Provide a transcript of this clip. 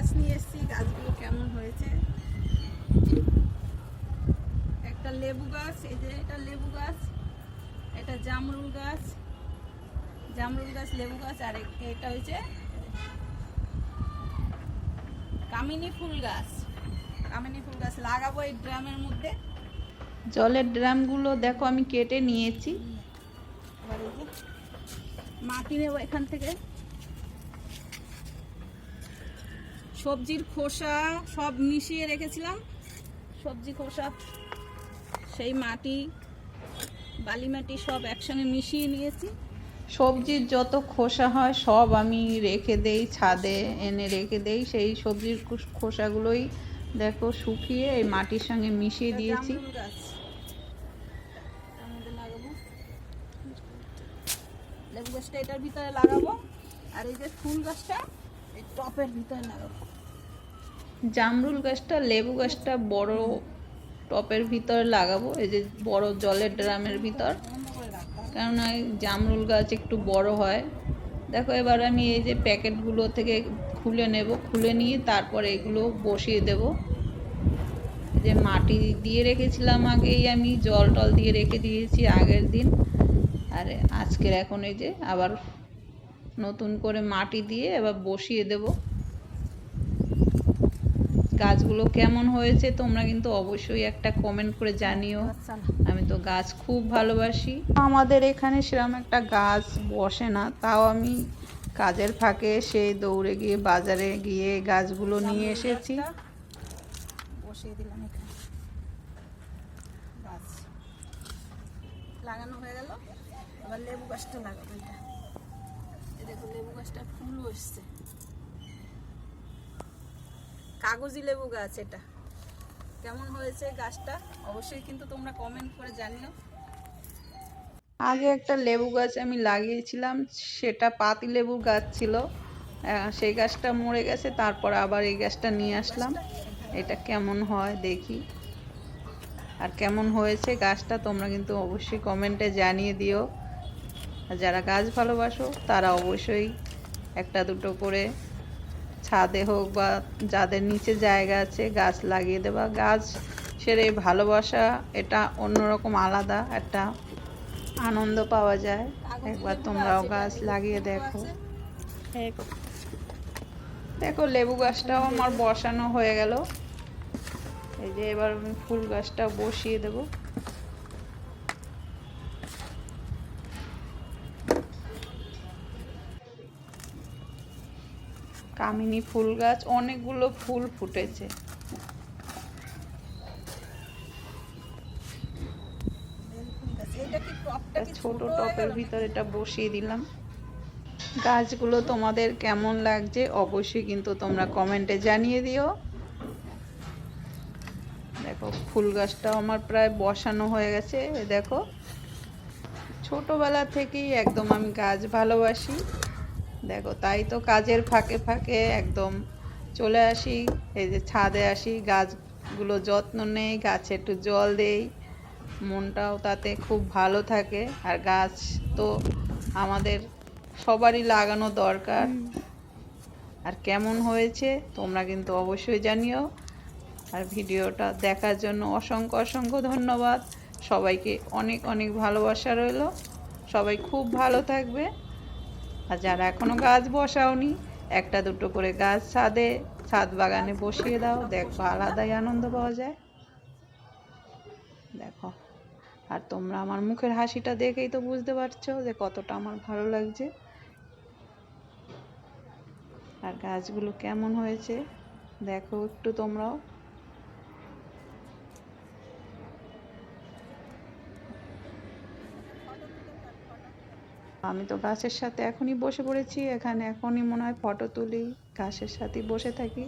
গাছ নিয়ে এসেছি গাছগুলো কেমন হয়েছে? একটা লেবু গাছ এই যে এটা লেবু গাছ এটা জামরুল গাছ জামরুল গাছ লেবু গাছ আর এটা হচ্ছে কামিনী ফুল গাছ। কামিনী ফুল গাছ লাগাবো এই ড্রামের মধ্যে। জলের ড্রামগুলো দেখো আমি কেটে নিয়েছি। মাটি নেব এখান থেকে। সবজির খোসা সব মিশিয়ে রেখেছিলাম। সবজি খোসা সেই মাটি বালি মাটি সব একসঙ্গে মিশিয়ে নিয়েছি। সবজির যত খোসা হয় সব আমি রেখে দেই ছাদে এনে রেখে দেই। সেই সবজির খোসাগুলোই দেখো শুকিয়ে এই মাটির সঙ্গে মিশিয়ে দিয়েছি। গাছ। লাগাবো। লেবু গাছটা এটার ভিতরে লাগাবো। আর এই যে ফুল গাছটা টপের ভিতরে লাগাবো জামরুল গাছটা, লেবু গাছটা বড় টপের ভিতর লাগাবো, এই যে বড় জলের ড্রামের ভিতর। কেননা জামরুল গাছ একটু বড় হয়। দেখো, এবার আমি এই যে প্যাকেটগুলো থেকে খুলে নেব। খুলে নিয়ে তারপরে এগুলো বসিয়ে দেব। যে মাটি দিয়ে রেখেছিলাম আগেই, আমি জল টল দিয়ে রেখে দিয়েছি আগের দিন। আর, আজকের এখন এই যে আবার নতুন করে মাটি দিয়ে এবার বসিয়ে দেব। গাছগুলো কেমন হয়েছে তোমরা কিন্তু অবশ্যই একটা কমেন্ট করে জানিও। আচ্ছা। আমি তো গাছ খুব ভালোবাসি। আমাদের এখানে সেরকম একটা গাছ বসে না তাও আমি কাজের ফাঁকে সেই দৌড়ে গিয়ে বাজারে গিয়ে গাছগুলো নিয়ে এসেছি। বসিয়ে দিলাম এখানে। গাছ। লাগানো হয়ে গেল। এবার লেবু গাছটা লাগাবো এটা। লেবু গাছটা ফুলও এসছে। কাগজি লেবু গাছ এটা। কেমন হয়েছে গাছটা? অবশ্যই কিন্তু তোমরা কমেন্ট করে জানিও। আগে একটা লেবু গাছ আমি লাগিয়েছিলাম, সেটা পাতি লেবুর গাছ ছিল। সেই গাছটা মরে গেছে, তারপর আবার এই গাছটা নিয়ে আসলাম। এটা কেমন হয় দেখি। আর কেমন হয়েছে গাছটা তোমরা কিন্তু অবশ্যই কমেন্টে জানিয়ে দিও। আর যারা গাছ ভালোবাসো, তারা অবশ্যই একটা দুটো করে ছাদে হোক বা যাদের নিচে জায়গা আছে, গাছ লাগিয়ে দেবা। গাছ সেরে ভালোবাসা, এটা অন্যরকম আলাদা একটা আনন্দ পাওয়া যায়। একবার তোমরাও গাছ লাগিয়ে দেখো। দেখো, লেবু গাছটাও আমার বসানো হয়ে গেল। এই যে এবার আমি ফুল গাছটা বসিয়ে দেব। কামিনী ফুল গাছ অনেকগুলো ফুল ফুটেছে। ছোট টপের ভিতর এটা বসিয়ে দিলাম। গাছগুলো তোমাদের কেমন লাগছে অবশ্যই কিন্তু তোমরা কমেন্টে জানিয়ে দিও। দেখো ফুল গাছটাও আমার প্রায় বসানো হয়ে গেছে দেখো। ছোটবেলা থেকেই একদম আমি গাছ ভালোবাসি। দেখো তাই তো কাজের ফাঁকে ফাঁকে একদম চলে আসি এই যে ছাদে আসি গাছগুলো যত্ন নেই গাছে একটু জল দেই মনটাও তাতে খুব ভালো থাকে আর গাছ তো আমাদের সবারই লাগানো দরকার। আর কেমন হয়েছে তোমরা কিন্তু অবশ্যই জানিও। আর ভিডিওটা দেখার জন্য অসংখ্য অসংখ্য ধন্যবাদ। সবাইকে অনেক অনেক ভালোবাসা রইল। সবাই খুব ভালো থাকবে। আর যারা এখনও গাছ বসাওনি, একটা দুটো করে গাছ ছাদে, ছাদ বাগানে বসিয়ে দাও, দেখো আলাদাই আনন্দ পাওয়া যায়। দেখো, আর তোমরা আমার মুখের হাসিটা দেখেই তো বুঝতে পারছ যে কতটা আমার ভালো লাগছে। আর গাছগুলো কেমন হয়েছে, দেখো একটু তোমরাও। আমি তো গাছের সাথে এখনই বসে পড়েছি, এখানে এখনই মনে হয় ফটো তুলি, গাছের সাথে বসে থাকি।